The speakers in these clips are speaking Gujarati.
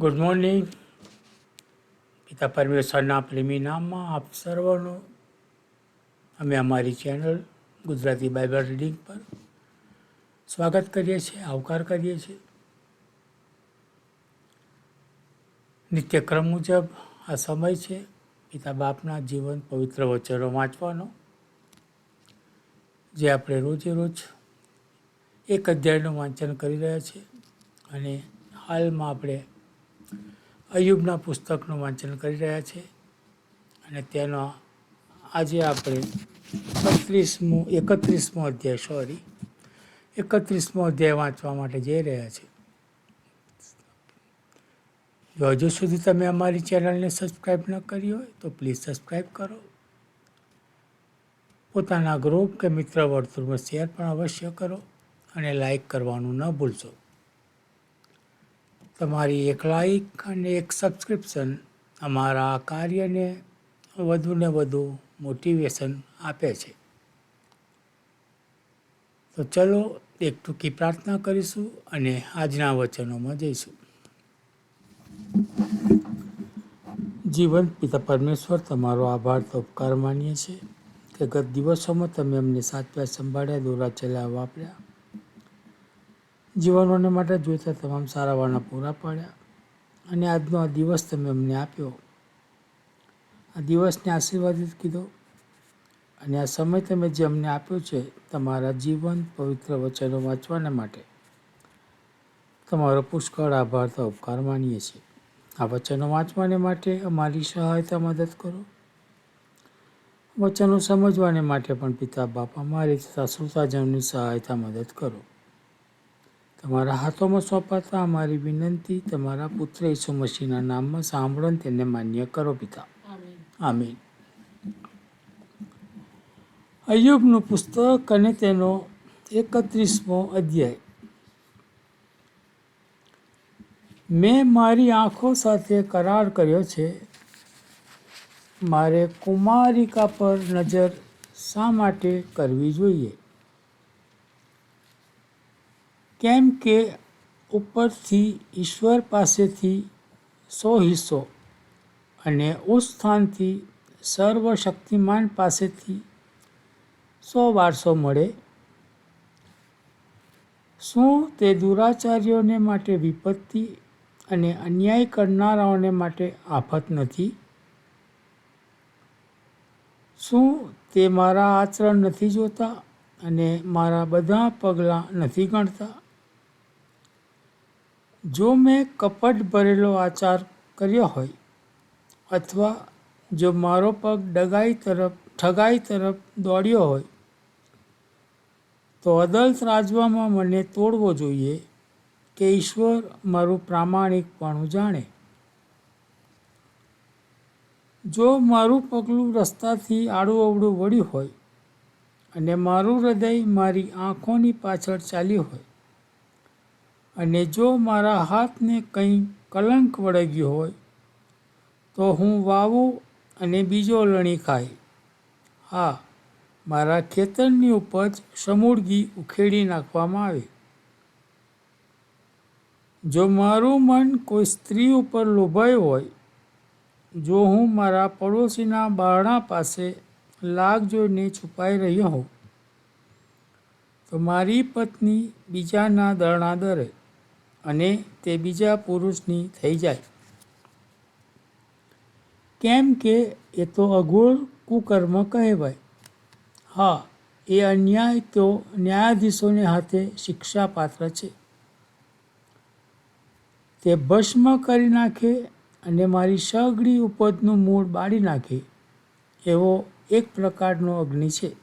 ગુડ મોર્નિંગ પિતા પરમેશ્વરના પ્રેમી નામમાં આપ સર્વનો, અમે અમારી ચેનલ ગુજરાતી બાઇબલ રીડિંગ પર સ્વાગત કરીએ છીએ, આવકાર કરીએ છીએ. નિત્યક્રમ મુજબ આ સમય છે, પિતા બાપના જીવન પવિત્ર વચનો વાંચવાનો, જે આપણે રોજે રોજ એક અધ્યાયનું વાંચન કરી રહ્યા છીએ. અને હાલમાં આપણે અયુબના પુસ્તકનું વાંચન કરી રહ્યા છે અને તેનો આજે આપણે બત્રીસમો, એકત્રીસમો અધ્યાય સોરી એકત્રીસમો અધ્યાય વાંચવા માટે જઈ રહ્યા છે. જો હજુ સુધી તમે અમારી ચેનલને સબસ્ક્રાઈબ ન કરી હોય તો પ્લીઝ સબસ્ક્રાઈબ કરો. પોતાના ગ્રુપ કે મિત્ર વર્તુળમાં શેર પણ અવશ્ય કરો અને લાઈક કરવાનું ન ભૂલશો. તમારી એક લાઇક અને એક સબસ્ક્રિપ્શન અમારા આ કાર્યને વધુને વધુ મોટિવેશન આપે છે. તો ચલો એક ટૂંકી પ્રાર્થના કરીશું અને આજના વચનોમાં જઈશું. જીવન પિતા પરમેશ્વર, તમારો આભાર તો ઉપકાર માનીએ છીએ કે ગત દિવસોમાં તમે અમને સાચવ્યા સંભાળ્યા, દોરા ચલાવવા વાપર્યા. જીવનોને માટે જોઈતા તમામ સારા વાળા પૂરા પાડ્યા. અને આજનો આ દિવસ તમે અમને આપ્યો. આ દિવસને આશીર્વાદિત કીધો. અને આ સમય તમે જે અમને આપ્યો છે, તમારા જીવન પવિત્ર વચનો વાંચવાના માટે. તમારો પુષ્કળ આભાર, તો ઉપકાર માનીએ છીએ. આ વચનો વાંચવાને માટે અમારી સહાયતા મદદ કરો. વચનો સમજવાને માટે પણ પિતા, બાપ અમારી તથા શ્રોતાજનની સહાયતા મદદ કરો. તમારા હાથોમાં સોંપાતા અમારી વિનંતી તમારા પુત્ર ઈસુ મસીહના નામમાં સાંભળો તેને માન્ય કરો પિતા. આમીન. અયુબનું પુસ્તક અને તેનો એકત્રીસમો અધ્યાય. મેં મારી આંખો સાથે કરાર કર્યો છે. મારે કુમારિકા પર નજર શા માટે કરવી જોઈએ? કેમ કે ઉપરથી ઈશ્વર પાસેથી સો હિસ્સો અને ઉચ્ચ સ્થાનથી સર્વશક્તિમાન પાસેથી સો વારસો મળે? શું તે દુરાચાર્યોને માટે વિપત્તિ અને અન્યાય કરનારાઓને માટે આફત નથી? શું તે મારા આચરણ નથી જોતા અને મારા બધા પગલાં નથી ગણતા? જો મેં કપટ ભરેલો આચાર કર્યો હોય અથવા જો મારો પગ ડગાઈ તરફ, ઠગાઈ તરફ દોડ્યો હોય, તો અદલ ત્રાજવામાં મને તોડવો જોઈએ કે ઈશ્વર મારું પ્રામાણિકપણું જાણે. જો મારું પગલું રસ્તાથી આડું અવળું વળ્યું હોય અને મારું હૃદય મારી આંખોની પાછળ ચાલ્યું હોય અને જો મારા હાથને કંઈ કલંક વળગ્યું હોય, તો હું વાવું અને બીજો લણી ખાય. હા, મારા ખેતરની ઉપજ સમૂળગી ઉખેડી નાખવામાં આવે. જો મારું મન કોઈ સ્ત્રી ઉપર લોભાયું હોય, જો હું મારા પડોશીના બારણા પાસે લાગ જોઈને છુપાઈ રહ્યો હોઉં, તો મારી પત્ની બીજાના દરણા દરે. અને તે બીજા પુરુષની થઈ જાય. કેમ કે એ તો અઘોર કુકર્મ કહેવાય. હા, એ અન્યાય તો ન્યાયાધીશોને હાથે શિક્ષાપાત્ર છે. તે ભસ્મ કરી નાખે અને મારી સગડી ઉપજનું મૂળ બાળી નાખે, એવો એક પ્રકારનો અગ્નિ છે.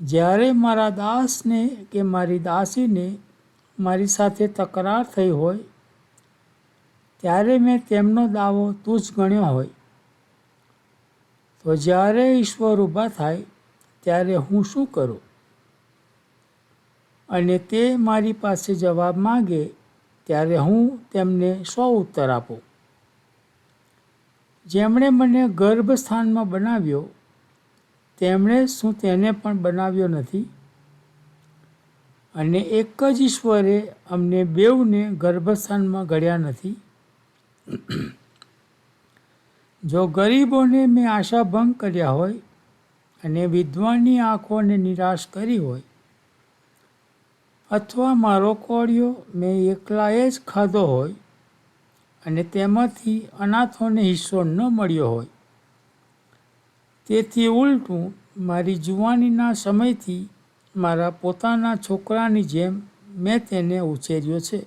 જ્યારે મારા દાસને કે મારી દાસીને મારી સાથે તકરાર થઈ હોય, ત્યારે મેં તેમનો દાવો તુચ્છ ગણ્યો હોય. તો જ્યારે ઈશ્વર ઊભા થાય, ત્યારે હું શું કરું? અને તે મારી પાસે જવાબ માગે, ત્યારે હું તેમને સો ઉત્તર આપું. જેમણે મને ગર્ભસ્થાનમાં બનાવ્યો, તેમણે શું તેને પણ બનાવ્યો નથી? અને એક જ ઈશ્વરે અમને બેઉને ગર્ભસ્થાનમાં ઘડ્યા નથી. જો ગરીબોને મેં આશાભંગ કર્યા હોય અને વિદ્વાનની આંખોને નિરાશ કરી હોય અથવા મારો કોળિયો મેં એકલાએ જ ખાધો હોય અને તેમાંથી અનાથોને હિસ્સો ન મળ્યો હોય. તેથી ઉલટું મારી જુવાનીના સમયથી મારા પોતાના છોકરાની જેમ મેં તેને ઉછેર્યો છે.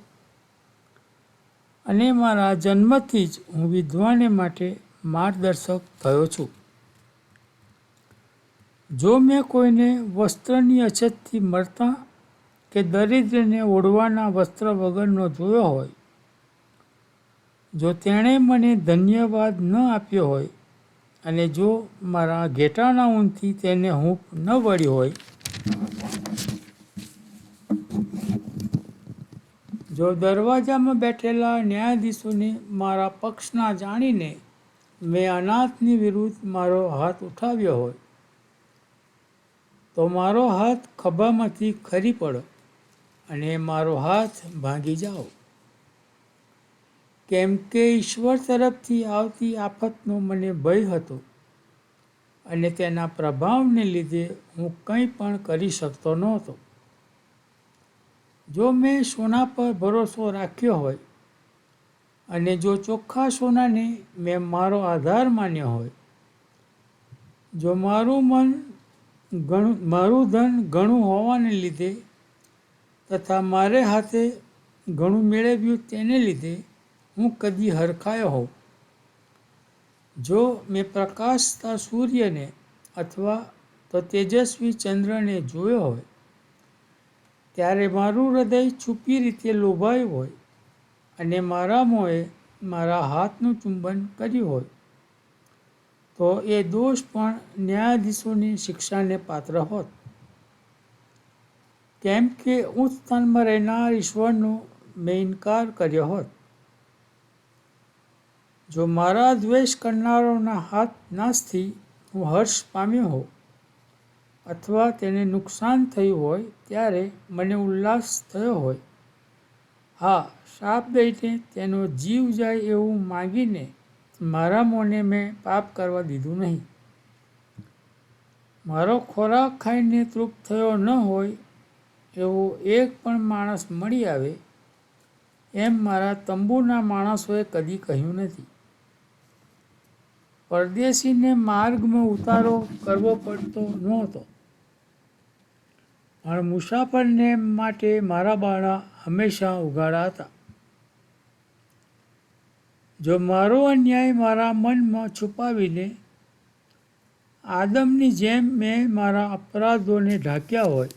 અને મારા જન્મથી જ હું વિદ્વાને માટે માર્ગદર્શક થયો છું. જો મેં કોઈને વસ્ત્રની અછતથી મળતા કે દરિદ્રને ઓઢવાના વસ્ત્ર વગરનો જોયો હોય, જો તેણે મને ધન્યવાદ ન આપ્યો હોય અને જો મારા ઘેટાના ઊનથી તેને હું ન વળી હોય જો દરવાજામાં બેઠેલા ન્યાયાધીશોને મારા પક્ષના જાણીને મેં અનાથની વિરુદ્ધ મારો હાથ ઉઠાવ્યો હોય, તો મારો હાથ ખભામાંથી ખરી પડો અને મારો હાથ ભાંગી જાઓ. કેમ કે ઈશ્વર તરફથી આવતી આફતનો મને ભય હતો અને તેના પ્રભાવને લીધે હું કંઈ પણ કરી શકતો નહોતો. જો મેં સોના પર ભરોસો રાખ્યો હોય અને જો ચોખ્ખા સોનાને મેં મારો આધાર માન્યો હોય, જો મારું મન ઘણું મારું ધન ઘણું હોવાને લીધે તથા મારે હાથે ઘણું મેળવ્યું તેને લીધે હું કદી હરખાયો હોઉં. જો મેં પ્રકાશતા સૂર્યને અથવા તો તેજસ્વી ચંદ્રને જોયો હોય ત્યારે મારું હૃદય છુપી રીતે લોભાયું હોય અને મારા મોએ મારા હાથનું ચુંબન કર્યું હોય, તો એ દોષ પણ ન્યાયાધીશોની શિક્ષાને પાત્ર હોત. કેમ કે ઉચ્ચ સ્થાનમાં રહેનાર ઈશ્વરનો મેં ઇનકાર કર્યો હોત. જો મારા દ્વેષ કરનારોના હાથ નાશથી હું હર્ષ પામ્યો હોઉં અથવા તેને નુકસાન થયું હોય ત્યારે મને ઉલ્લાસ થયો હોય. હા શાપ દઈને તેનો જીવ જાય એવું માગીને મારા મોને મેં પાપ કરવા દીધું નહીં. મારો ખોરાક ખાઈને તૃપ્ત થયો ન હોય એવો એક પણ માણસ મળી આવે એમ મારા તંબુના માણસોએ કદી કહ્યું નથી. પરદેશીને માર્ગમાં ઉતારો કરવો પડતો નહોતો. પણ મુસાફરને માટે મારા બાળા હંમેશા ઉઘાડા હતા. જો મારો અન્યાય મારા મનમાં છુપાવીને આદમની જેમ મેં મારા અપરાધોને ઢાંક્યા હોય,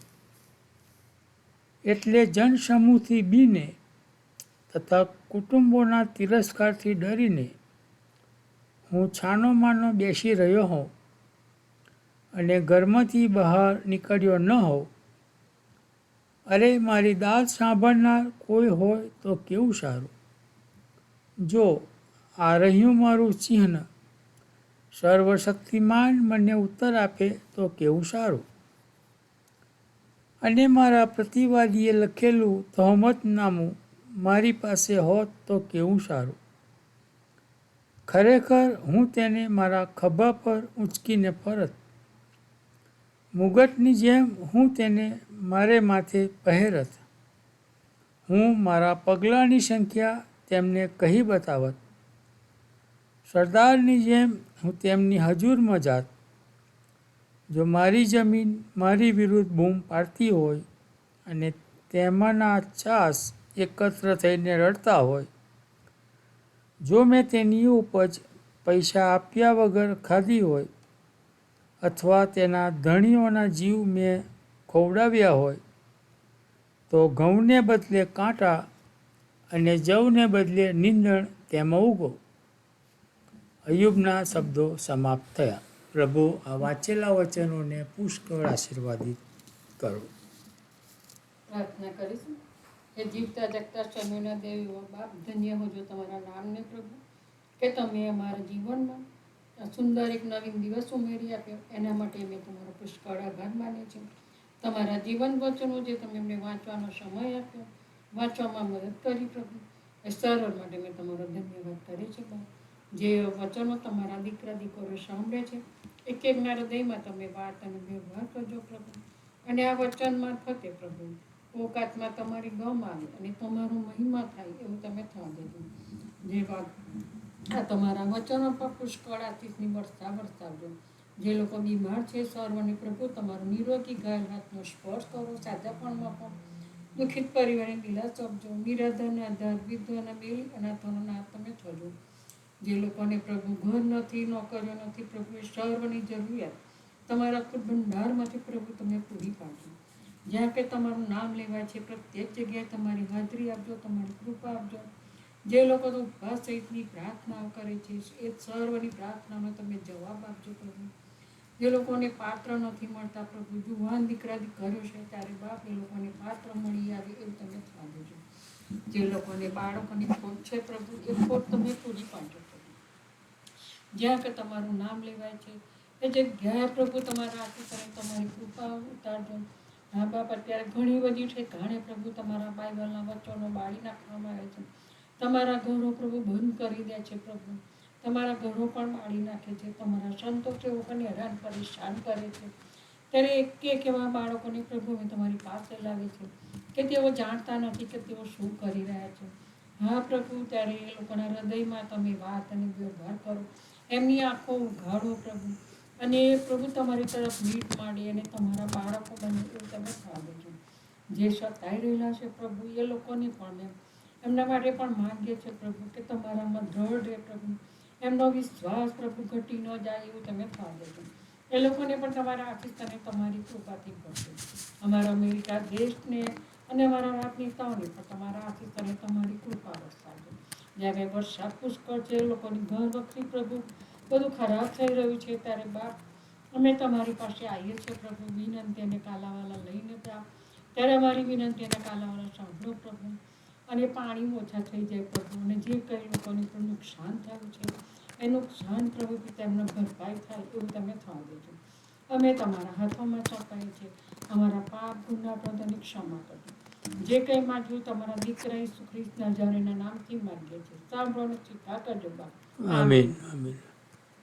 એટલે જનસમૂહથી બીને તથા કુટુંબોના તિરસ્કારથી ડરીને હું છાનો માનો બેસી રહ્યો હોઉં અને ઘરમાંથી બહાર નીકળ્યો ન હોઉં અરે, મારી દાદ સાંભળનાર કોઈ હોય તો કેવું સારું? જો, આ રહ્યું મારું ચિહ્ન. સર્વશક્તિમાન મને ઉત્તર આપે તો કેવું સારું? અને મારા પ્રતિવાદીએ લખેલું તહોમતનામું મારી પાસે હોત તો કેવું સારું? ખરેખર હું તેને મારા ખભા પર ઊંચકીને ફરત. મુગટની જેમ હું તેને મારે માથે પહેરત હું મારા પગલાંની સંખ્યા તેમને કહી બતાવત. સરદારની જેમ હું તેમની હજુરમાં જાત. જો મારી જમીન મારી વિરુદ્ધ બૂમ પાડતી હોય અને તેમાંના ચાસ એકત્ર થઈને રડતા હોય, જો મેં તેની ઉપજ પૈસા આપ્યા વગર ખાધી હોય અથવા તેના ધણીઓના જીવ મેં ખવડાવ્યા હોય, તો ઘઉંને બદલે કાંટા અને જવને બદલે નીંદણ તેમાં ઉગો. અયુબના શબ્દો સમાપ્ત થયા. પ્રભુ, આ વાંચેલા વચનોને પુષ્કળ આશીર્વાદિત કરો. પ્રાર્થના કરીશું કે જીવતા જગતા સ્વામીના દેવી બાપ ધન્ય હો તમારા નામને પ્રભુ, કે તમે અમારા જીવનમાં સુંદર એક નવીન દિવસ ઉમેરી આપ્યો. એના માટે મેં તમારો પુષ્કળ આભાર માને છે તમારા જીવન વચનો જે તમે એમને વાંચવાનો સમય આપ્યો, વાંચવામાં મદદ કરી પ્રભુ. એ સરળ માટે મેં તમારો ધન્યવાદ કરે છે જે વચનો તમારા દીકરા દીકરો સાંભળે છે એક એકના હૃદયમાં તમે વાત અને વ્યવહાર કરજો પ્રભુ. અને આ વચન મારફતે પ્રભુ, ઓકાતમાં તમારી ગમ આવે અને તમારો મહિમા થાય એવું તમે થવા દેજો. જે વાત આ તમારા વચનો પર પુષ્કળ આશીષની વર્ષા વરસાવજો. જે લોકો બીમાર છે સર્વને પ્રભુ, તમારો નિરોગી ઘાયલ હાથનો સ્પર્શ કરો. સાજાપણમાં પણ દુઃખિત પરિવારને દિલાસ આપજો નિરાધન આધાર, વિધવાના બિલ અનાથોનો નાથ તમે થજો જે લોકોને પ્રભુ ઘર નથી, નોકરીઓ નથી પ્રભુ સર્વની જરૂરિયાત, તમારા ખુદ ભંડારમાંથી પ્રભુ તમે પૂરી પાડજો જ્યાં કે તમારું નામ લેવાય છે, પ્રત્યેક જગ્યાએ તમારી હાજરી આપજો, તમારી કૃપા આપજો. જે લોકો તો ઉપવાસ સહિતની પ્રાર્થનાઓ કરે છે, એ સર્વની પ્રાર્થનાનો તમે જવાબ આપજો પ્રભુ. જે લોકોને પાત્ર નથી મળતા, પ્રભુ જુવાન દીકરા દીકરીઓ છે, ત્યારે બાપ એ લોકોને પાત્ર મળી આવે એવું તમે થવા દેજો જે લોકોને બાળકોની ખોટ છે, પ્રભુ, એ ખોટ તમે પૂરી પાડજો પ્રભુ જ્યાં કે તમારું નામ લેવાય છે, એ જગ્યાએ પ્રભુ તમારા હાથે કરે તમારી કૃપા ઉતારજો. હા બાપ અત્યારે ઘણી બધી છે, ઘણે પ્રભુ તમારા બાઇબલના વચનો બાળી નાખવામાં આવે છે. તમારા ઘરો પ્રભુ બંધ કરી દે છે, પ્રભુ. તમારા ઘરો પણ માળી નાખે છે, તમારા સંતો છે લોકોને હેરાન પરેશાન કરે છે. ત્યારે એક એક એવા બાળકોને પ્રભુ મેં તમારી પાસે લાવે છે કે તેઓ જાણતા નથી કે તેઓ શું કરી રહ્યા છે. હા, પ્રભુ, ત્યારે એ લોકોના હૃદયમાં તમે વાત અને વ્યવહાર કરો. એમની આંખો ઉઘાડો, પ્રભુ. અને પ્રભુ તમારી તરફ મીટ માંડી અને તમારા બાળકો બને એવું તમે થવા છો. જે સતાઈ રહેલા છે પ્રભુ, એ લોકોને પણ મેં એમના માટે પણ માગીએ છે પ્રભુ કે તમારામાં દ્રઢ રહે પ્રભુ. એમનો વિશ્વાસ પ્રભુ ઘટી ન જાય એવું તમે થવા દેજો એ લોકોને પણ તમારા આશીષ તમારી કૃપાથી કરજો અમારા અમેરિકા દેશને અને અમારા રાજનેતાઓને પણ તમારા આશીષ તમારી કૃપા વરસાવજો જ્યારે વરસાદ પુષ્કળ છે, લોકોની ઘર વખરી પ્રભુ બધું ખરાબ થઈ રહ્યું છે, ત્યારે બાપ અમે તમારી પાસે આવીએ છીએ પ્રભુ. વિનંતી અને કાલાવાલા લઈને ત્યાં ત્યારે અમારી વિનંતી અને કાલાવાલા સાંભળો પ્રભુ. અને પાણી ઓછા થઈ જાય પ્રભુ અને જે કંઈ લોકોને પણ નુકસાન થયું છે એ નુકસાન પ્રભુ પિતા એમને ભરપાઈ થાય એવું તમે થવા દેજો. અમે તમારા હાથોમાં સોંપાય છે અમારા પાપ ગુના પ્રદાની ક્ષમા કરજો. જે કંઈ માંગ્યું તમારા દીકરા ઈસુ ખ્રિસ્ત નજારેના નામથી માંગીએ છીએ સાંભળો સ્વીકાર કરજો બાપ. આમીન. આમીન.